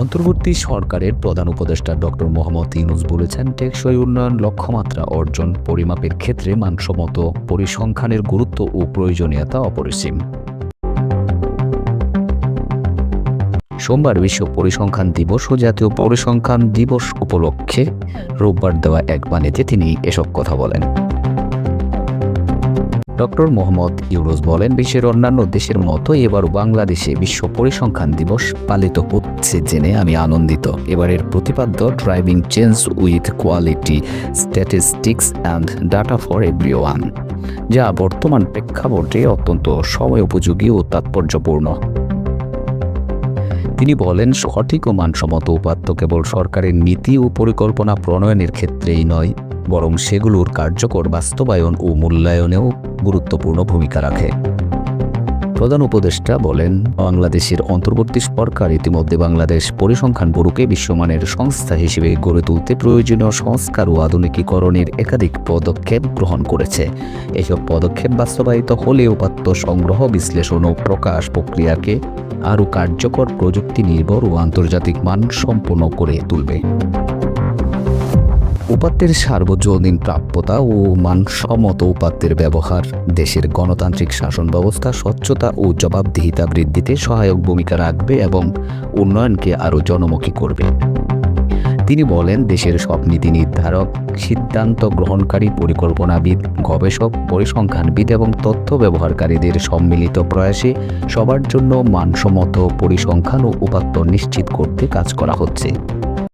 অন্তর্বর্তী সরকারের প্রধান উপদেষ্টা ডক্টর মোহাম্মদ ইউনুস বলেছেন, টেকসই উন্নয়ন লক্ষ্যমাত্রা অর্জন পরিমাপের ক্ষেত্রে মানসম্মত পরিসংখ্যানের গুরুত্ব ও প্রয়োজনীয়তা অপরিসীম। সোমবার বিশ্ব পরিসংখ্যান দিবস ও জাতীয় পরিসংখ্যান দিবস উপলক্ষে রোববার দেওয়া এক বাণীতে তিনি এসব কথা বলেন। ডক্টর মোহাম্মদ ইউরোস বলেন, বিশ্বের অন্যান্য দেশের মতো এবারও বাংলাদেশে বিশ্ব পরিসংখ্যান দিবস পালিত হচ্ছে জেনে আমি আনন্দিত। এবারের প্রতিপাদ্য driving change with quality statistics and data for everyone যা বর্তমান প্রেক্ষাপটে অত্যন্ত সময় উপযোগী ও তাৎপর্যপূর্ণ। তিনি বলেন, সঠিক ও মানসম্মত উপাত্ত কেবল সরকারের নীতি ও পরিকল্পনা প্রণয়নের ক্ষেত্রেই নয় বরং সেগুলোর কার্যকর বাস্তবায়ন ও মূল্যায়নেও গুরুত্বপূর্ণ ভূমিকা রাখে। প্রধান উপদেষ্টা বলেন, বাংলাদেশের অন্তর্বর্তী সরকার ইতিমধ্যে বাংলাদেশ পরিসংখ্যান ব্যুরোকে বিশ্বমানের সংস্থা হিসেবে গড়ে তুলতে প্রয়োজনীয় সংস্কার ও আধুনিকীকরণের একাধিক পদক্ষেপ গ্রহণ করেছে। এসব পদক্ষেপ বাস্তবায়িত হলে উপাত্ত সংগ্রহ, বিশ্লেষণ ও প্রকাশ প্রক্রিয়াকে আরও কার্যকর প্রযুক্তি নির্ভর ও আন্তর্জাতিক মান সম্পন্ন করে তুলবে। উপাত্তের সার্বজনীন প্রাপ্যতা ও মানসম্মত উপাত্তের ব্যবহার। দেশের গণতান্ত্রিক শাসন ব্যবস্থা স্বচ্ছতা ও জবাবদিহিতা বৃদ্ধিতে সহায়ক ভূমিকা রাখবে এবং উন্নয়নকে আরও জনমুখী করবে। তিনি বলেন, দেশের সব নীতি নির্ধারক, সিদ্ধান্ত গ্রহণকারী, পরিকল্পনাবিদ, গবেষক, পরিসংখ্যানবিদ এবং তথ্য ব্যবহারকারীদের সম্মিলিত প্রয়াসে সবার জন্য মানসম্মত পরিসংখ্যান ও উপাত্ত নিশ্চিত করতে কাজ করা হচ্ছে।